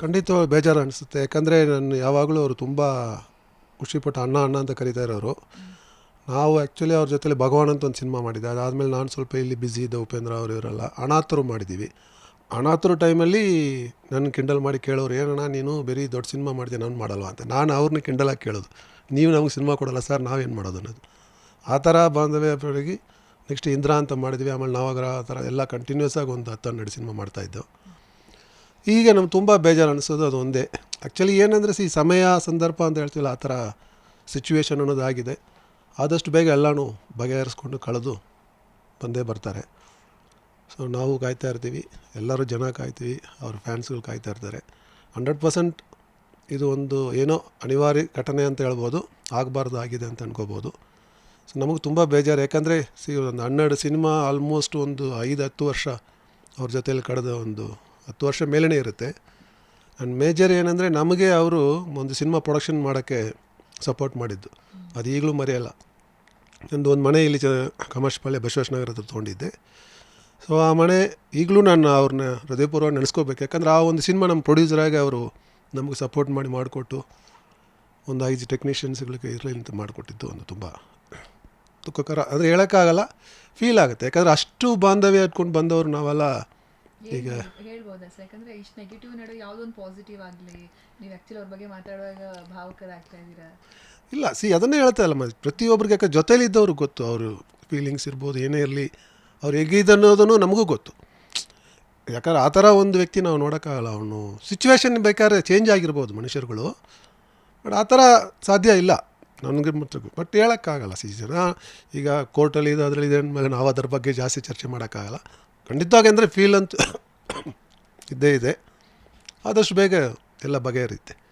ಖಂಡಿತವಾಗಿ ಬೇಜಾರು ಅನಿಸುತ್ತೆ. ಯಾಕಂದರೆ ನಾನು ಯಾವಾಗಲೂ ಅವರು ತುಂಬ ಖುಷಿಪಟ್ಟು ಅಣ್ಣ ಅಣ್ಣ ಅಂತ ಕರೀತಾ ಇರೋರು. ನಾವು ಆ್ಯಕ್ಚುಲಿ ಅವ್ರ ಜೊತೆಲಿ ಭಗವಾನ್ ಅಂತ ಒಂದು ಸಿನಿಮಾ ಮಾಡಿದ್ದೆ. ಅದಾದಮೇಲೆ ನಾನು ಸ್ವಲ್ಪ ಇಲ್ಲಿ ಬ್ಯುಸಿ ಇದ್ದೆ, ಉಪೇಂದ್ರ ಅವರು ಇವರೆಲ್ಲ. ಅನಾಥರು ಮಾಡಿದ್ದೀವಿ ಅನಾಥರು ಟೈಮಲ್ಲಿ ನನ್ನ ಕಿಂಡಲ್ ಮಾಡಿ ಕೇಳೋರು ಏನಣ್ಣ ನೀನು ಬೇರೆ ದೊಡ್ಡ ಸಿನಿಮಾ ಮಾಡಿದೆ ನಾನು ಮಾಡಲ್ವಾ? ಅಂತ. ನಾನು ಅವ್ರನ್ನ ಕಿಂಡಲಾಗಿ ಕೇಳೋದು. ನೀವು ನಮಗೆ ಸಿನಿಮಾ ಕೊಡಲ್ಲ ಸರ್ ನಾವೇನು ಮಾಡೋದು? ಅನ್ನೋದು. ಆ ಥರ ಬಾಂಧವ್ಯ ನೆಕ್ಸ್ಟ್ ಇಂದ್ರ ಅಂತ ಮಾಡಿದ್ವಿ. ಆಮೇಲೆ ನಾವಾಗರ ಆ ಥರ ಎಲ್ಲ ಕಂಟಿನ್ಯೂಸ್ ಆಗಿ ಒಂದು ಹತ್ತು ಹನ್ನೆರಡು ಸಿನಿಮಾ ಮಾಡ್ತಾಯಿದ್ದೆವು ಈಗ ನಮ್ಗೆ ತುಂಬ ಬೇಜಾರು ಅನಿಸೋದು ಅದು ಒಂದೇ. ಆ್ಯಕ್ಚುಲಿ ಏನಂದರೆ ಸಿ ಸಮಯ, ಸಂದರ್ಭ ಅಂತ ಹೇಳ್ತೀವಲ್ಲ, ಆ ಥರ ಸಿಚುವೇಶನ್ ಅನ್ನೋದಾಗಿದೆ. ಆದಷ್ಟು ಬೇಗ ಎಲ್ಲನೂ ಬಗೆಹರಿಸ್ಕೊಂಡು ಕಳೆದು ಬಂದೇ ಬರ್ತಾರೆ. ಸೊ ನಾವು ಕಾಯ್ತಾ ಇರ್ತೀವಿ, ಎಲ್ಲರೂ ಜನ ಕಾಯ್ತೀವಿ, ಅವ್ರ ಫ್ಯಾನ್ಸ್ಗಳು ಕಾಯ್ತಾ ಇರ್ತಾರೆ. ಹಂಡ್ರೆಡ್ ಪರ್ಸೆಂಟ್ ಇದು ಒಂದು ಏನೋ ಅನಿವಾರ್ಯ ಘಟನೆ ಅಂತ ಹೇಳ್ಬೋದು ಆಗಬಾರ್ದು ಆಗಿದೆ ಅಂತ ಅನ್ಕೋಬೋದು. ಸೊ ನಮಗೆ ತುಂಬ ಬೇಜಾರು, ಯಾಕಂದರೆ ಸಿ ಒಂದು ಹನ್ನೆರಡು ಸಿನಿಮಾ ಆಲ್ಮೋಸ್ಟ್ ಒಂದು ಐದು ಹತ್ತು ವರ್ಷ ಅವ್ರ ಜೊತೆಲಿ ಕಳೆದ ಒಂದು ಹತ್ತು ವರ್ಷ ಮೇಲೇ ಇರುತ್ತೆ. ಆ್ಯಂಡ್ ಮೇಜರ್ ಏನಂದರೆ ನಮಗೆ ಅವರು ಒಂದು ಸಿನಿಮಾ ಪ್ರೊಡಕ್ಷನ್ ಮಾಡೋಕ್ಕೆ ಸಪೋರ್ಟ್ ಮಾಡಿದ್ದು. ಅದು ಈಗಲೂ ಮರೆಯಲ್ಲ. ನಂದು ಒಂದು ಮನೆ ಇಲ್ಲಿ ಚ ಕಮರ್ಷಪಾಳ್ಯ ಬಸವೇಶ್ ನಗರ ಹತ್ರ ತೊಗೊಂಡಿದ್ದೆ. ಸೊ ಆ ಮನೆ ಈಗಲೂ ನಾನು ಅವ್ರನ್ನ ಹೃದಯಪೂರ್ವ ನೆನೆಸ್ಕೋಬೇಕು. ಯಾಕಂದ್ರೆ ಆ ಒಂದು ಸಿನಿಮಾ ನಮ್ಮ ಪ್ರೊಡ್ಯೂಸರಾಗಿ ಅವರು ನಮಗೆ ಸಪೋರ್ಟ್ ಮಾಡಿ ಮಾಡಿಕೊಟ್ಟು ಒಂದು ಐದು ಟೆಕ್ನಿಷಿಯನ್ಸ್ಗಳಿಗೆ ಇರಲಿ ಅಂತ ಮಾಡಿಕೊಟ್ಟಿದ್ದು ಒಂದು ತುಂಬ ದುಃಖಕರ. ಅಂದರೆ ಹೇಳೋಕ್ಕಾಗಲ್ಲ ಫೀಲ್ ಆಗುತ್ತೆ. ಯಾಕಂದರೆ ಅಷ್ಟು ಬಾಂಧವ್ಯ ಇಟ್ಕೊಂಡು ಬಂದವರು ನಾವೆಲ್ಲ ಈಗ ಹೇಳ್ಬೋದಾ ಸರ್? ಯಾಕಂದ್ರೆ ಇಷ್ಟು ನೆಗೆಟಿವ್ ನಡುವೆ ಪಾಸಿಟಿವ್ ಆಗಲಿ ನೀವು ಆ್ಯಕ್ಚುಲಿ ಅವ್ರ ಬಗ್ಗೆ ಮಾತಾಡುವಾಗ ಭಾವುಕರಾಗ್ತಾ ಇದ್ದೀರಾ? ಇಲ್ಲ ಸಿ ಅದನ್ನೇ ಹೇಳ್ತಾ ಇಲ್ಲ ಪ್ರತಿಯೊಬ್ಬರಿಗೆ ಯಾಕೆ ಜೊತೇಲಿದ್ದವ್ರು ಗೊತ್ತು ಅವರು ಫೀಲಿಂಗ್ಸ್ ಇರ್ಬೋದು ಏನೇ ಇರಲಿ ಅವ್ರು ಹೇಗಿದೆ ಅನ್ನೋದನ್ನು ನಮಗೂ ಗೊತ್ತು. ಯಾಕಂದ್ರೆ ಆ ಥರ ಒಂದು ವ್ಯಕ್ತಿ ನಾವು ನೋಡೋಕ್ಕಾಗಲ್ಲ ಅವನು. ಸಿಚುವೇಶನ್ ಬೇಕಾದ್ರೆ ಚೇಂಜ್ ಆಗಿರ್ಬೋದು ಮನುಷ್ಯರುಗಳು. ಬಟ್ ಆ ಥರ ಸಾಧ್ಯ ಇಲ್ಲ ನನಗೆ ಮತ್ತು ಬಟ್ ಹೇಳೋಕ್ಕಾಗಲ್ಲ ಸಿ ಜನ ಈಗ ಕೋರ್ಟಲ್ಲಿ ಇದು ಅದರಲ್ಲಿ ಇದೆ ಅಂದಮೇಲೆ ನಾವು ಅದ್ರ ಬಗ್ಗೆ ಜಾಸ್ತಿ ಚರ್ಚೆ ಮಾಡೋಕ್ಕಾಗಲ್ಲ. ಖಂಡಿತವಾಗಿ ಅಂದರೆ ಫೀಲ್ ಅಂತೂ ಇದ್ದೇ ಇದೆ. ಆದಷ್ಟು ಬೇಗ ಎಲ್ಲ ಬಗೆಹರಿಯುತ್ತೆ.